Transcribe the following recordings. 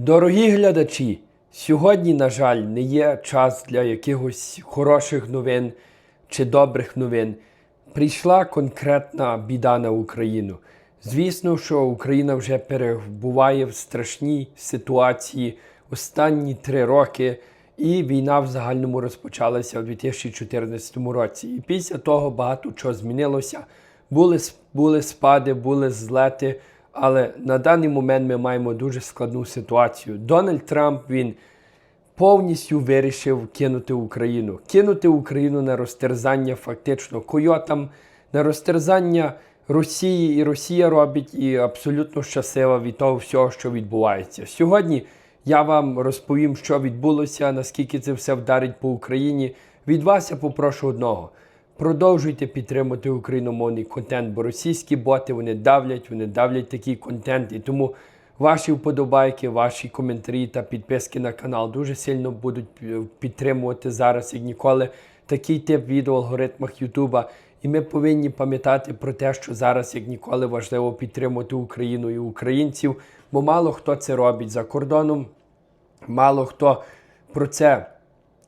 Дорогі глядачі, сьогодні, на жаль, не є час для якихось хороших новин чи добрих новин. Прийшла конкретна біда на Україну. Звісно, що Україна вже перебуває в страшній ситуації останні три роки, і війна в загальному розпочалася у 2014 році. І після того багато чого змінилося. Були, були спади, були злети, але на даний момент ми маємо дуже складну ситуацію. Дональд Трамп він повністю вирішив кинути Україну. Кинути Україну на розтерзання фактично койотам, на розтерзання Росії, і Росія робить і абсолютно щаслива від того всього, що відбувається. Сьогодні я вам розповім, що відбулося, наскільки це все вдарить по Україні. Від вас я попрошу одного. Продовжуйте підтримувати україномовний контент, бо російські боти вони давлять, вони давлять такий контент. І тому ваші вподобайки, ваші коментарі та підписки на канал дуже сильно будуть підтримувати зараз, як ніколи, такий тип відео в алгоритмах Ютуба. І ми повинні пам'ятати про те, що зараз, як ніколи, важливо підтримувати Україну і українців, бо мало хто це робить за кордоном, мало хто про це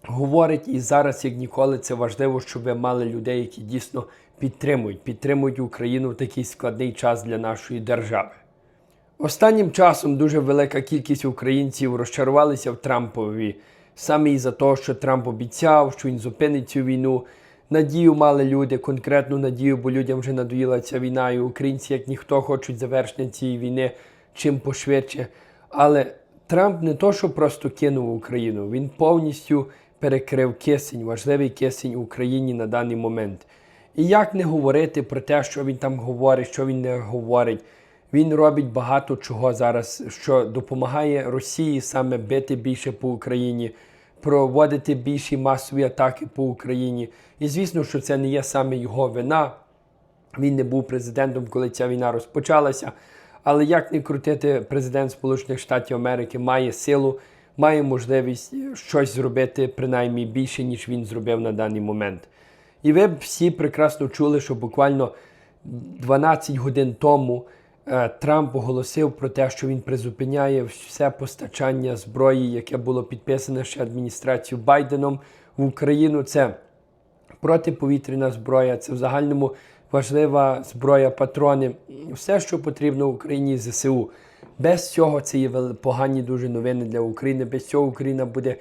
говорить, і зараз, як ніколи, це важливо, щоб ви мали людей, які дійсно підтримують, підтримують Україну в такий складний час для нашої держави. Останнім часом дуже велика кількість українців розчарувалися в Трампові саме із-за того, що Трамп обіцяв, що він зупинить цю війну. Надію мали люди, конкретну надію, бо людям вже надоїла ця війна, і українці, як ніхто, хочуть завершення цієї війни чим пошвидше. Але Трамп не то, що просто кинув Україну, він повністю перекрив кисень, важливий кисень Україні на даний момент. І як не говорити про те, що він там говорить, що він не говорить. Він робить багато чого зараз, що допомагає Росії саме бити більше по Україні, проводити більші масові атаки по Україні. І звісно, що це не є саме його вина. Він не був президентом, коли ця війна розпочалася. Але як не крутити, президент Сполучених Штатів Америки має силу, має можливість щось зробити принаймні більше, ніж він зробив на даний момент. І ви всі прекрасно чули, що буквально 12 годин тому е, Трамп оголосив про те, що він призупиняє все постачання зброї, яке було підписане ще адміністрацією Байденом в Україну. Це протиповітряна зброя, це в загальному важлива зброя, патрони, все, що потрібно Україні ЗСУ. Без цього це є погані дуже новини для України. Без цього Україна буде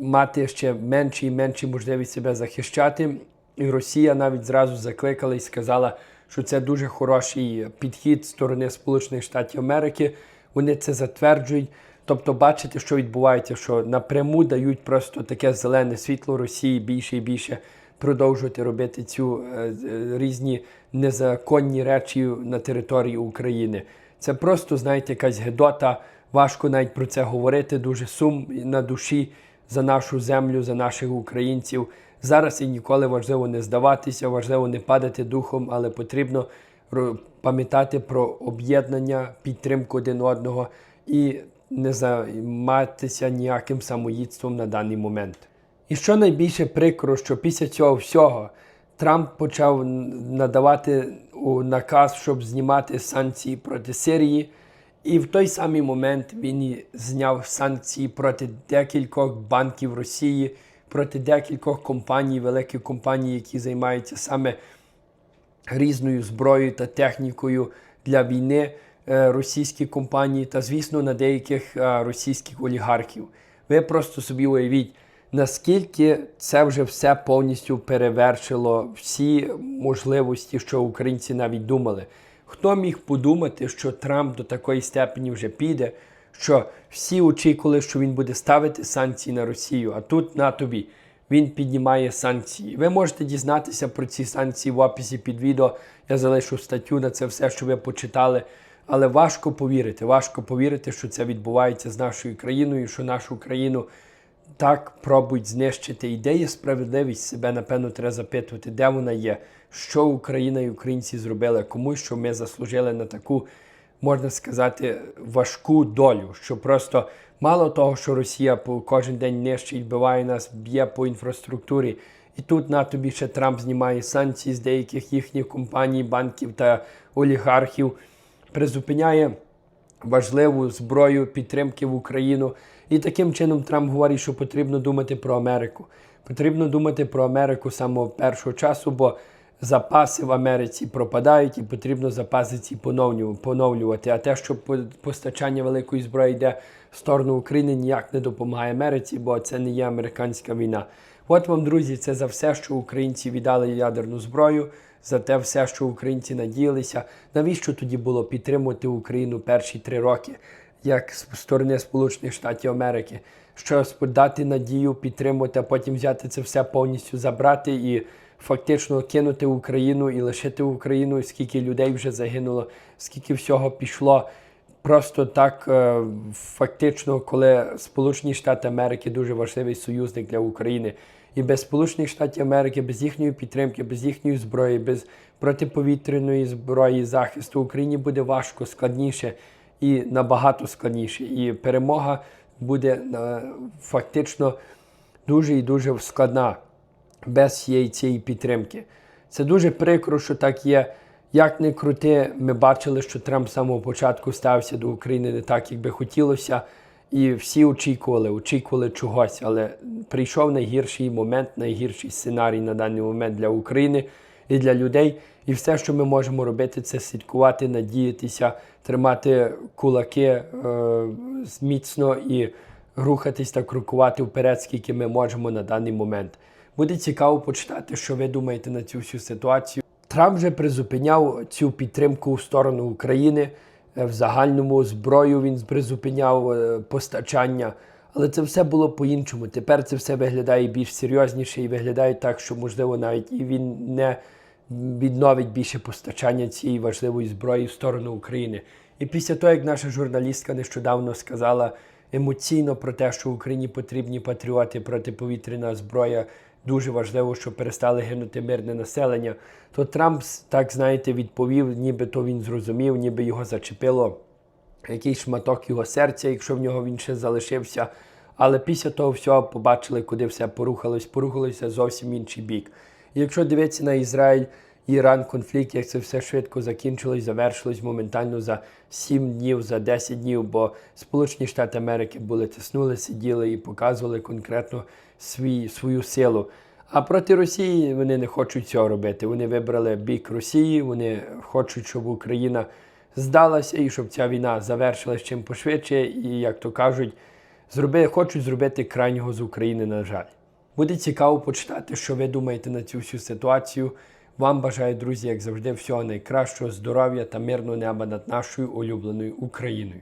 мати ще менше і менше можливість себе захищати. І Росія навіть зразу закликала і сказала, що це дуже хороший підхід сторони Сполучених Штатів Америки. Вони це затверджують. Тобто, бачите, що відбувається, що напряму дають просто таке зелене світло Росії більше і більше продовжувати робити цю е, е, різні незаконні речі на території України. Це просто, знаєте, якась гедота. Важко навіть про це говорити. Дуже сум на душі за нашу землю, за наших українців. Зараз і ніколи важливо не здаватися, важливо не падати духом, але потрібно пам'ятати про об'єднання, підтримку один одного і не займатися ніяким самоїдством на даний момент. І що найбільше прикро, що після цього всього Трамп почав надавати у наказ, щоб знімати санкції проти Сирії. І в той самий момент він зняв санкції проти декількох банків Росії, проти декількох компаній, великих компаній, які займаються саме різною зброєю та технікою для війни е, російські компанії та, звісно, на деяких е, російських олігархів. Ви просто собі уявіть, наскільки це вже все повністю перевершило всі можливості, що українці навіть думали. Хто міг подумати, що Трамп до такої степені вже піде, що всі очікували, що він буде ставити санкції на Росію, а тут на тобі він піднімає санкції. Ви можете дізнатися про ці санкції в описі під відео. Я залишу статтю на це все, що ви почитали. Але важко повірити, важко повірити, що це відбувається з нашою країною, що нашу країну так пробують знищити. І де є справедливість себе, напевно, треба запитувати, де вона є, що Україна і українці зробили, кому що ми заслужили на таку, можна сказати, важку долю. Що просто мало того, що Росія по кожен день нищить, вбиває нас, б'є по інфраструктурі. І тут на тобі ще Трамп знімає санкції з деяких їхніх компаній, банків та олігархів, призупиняє важливу зброю підтримки в Україну. І таким чином Трамп говорить, що потрібно думати про Америку. Потрібно думати про Америку самого першого часу, бо запаси в Америці пропадають і потрібно запаси ці поновлювати. А те, що по- постачання великої зброї йде в сторону України, ніяк не допомагає Америці, бо це не є американська війна. От вам, друзі, це за все, що українці віддали ядерну зброю, за те все, що українці надіялися. Навіщо тоді було підтримувати Україну перші три роки, як з сторони Сполучених Штатів Америки? Що дати надію, підтримувати, а потім взяти це все повністю забрати і фактично кинути Україну і лишити Україну, скільки людей вже загинуло, скільки всього пішло. Просто так е, фактично, коли Сполучені Штати Америки дуже важливий союзник для України. І без Сполучених Штатів Америки, без їхньої підтримки, без їхньої зброї, без протиповітряної зброї захисту Україні буде важко, складніше і набагато складніше. І перемога буде е, фактично дуже і дуже складна без цієї підтримки. Це дуже прикро, що так є. Як не крути, ми бачили, що Трамп з самого початку стався до України не так, як би хотілося. І всі очікували, очікували чогось, але прийшов найгірший момент, найгірший сценарій на даний момент для України і для людей. І все, що ми можемо робити, це слідкувати, надіятися, тримати кулаки е, міцно і рухатись та крокувати вперед, скільки ми можемо на даний момент. Буде цікаво почитати, що ви думаєте на цю всю ситуацію. Трамп вже призупиняв цю підтримку в сторону України. Е, В загальному зброю він призупиняв е, постачання. Але це все було по-іншому. Тепер це все виглядає більш серйозніше і виглядає так, що можливо навіть і він не відновить більше постачання цієї важливої зброї в сторону України. І після того, як наша журналістка нещодавно сказала емоційно про те, що Україні потрібні патріоти, протиповітряна зброя, дуже важливо, щоб перестали гинути мирне населення, то Трамп так знаєте відповів, ніби то він зрозумів, ніби його зачепило якийсь шматок його серця, якщо в нього він ще залишився. Але після того всього побачили, куди все порухалось, порухалося зовсім інший бік. Якщо дивитися на Ізраїль, Іран, конфлікт, як це все швидко закінчилось, завершилось моментально за 7 днів, за 10 днів, бо Сполучені Штати Америки були тиснули, сиділи і показували конкретно свій, свою силу. А проти Росії вони не хочуть цього робити. Вони вибрали бік Росії, вони хочуть, щоб Україна здалася і щоб ця війна завершилась чим пошвидше, і, як то кажуть, зроби, хочуть зробити крайнього з України, на жаль. Буде цікаво почитати, що ви думаєте на цю всю ситуацію. Вам бажаю, друзі, як завжди, всього найкращого, здоров'я та мирного неба над нашою улюбленою Україною.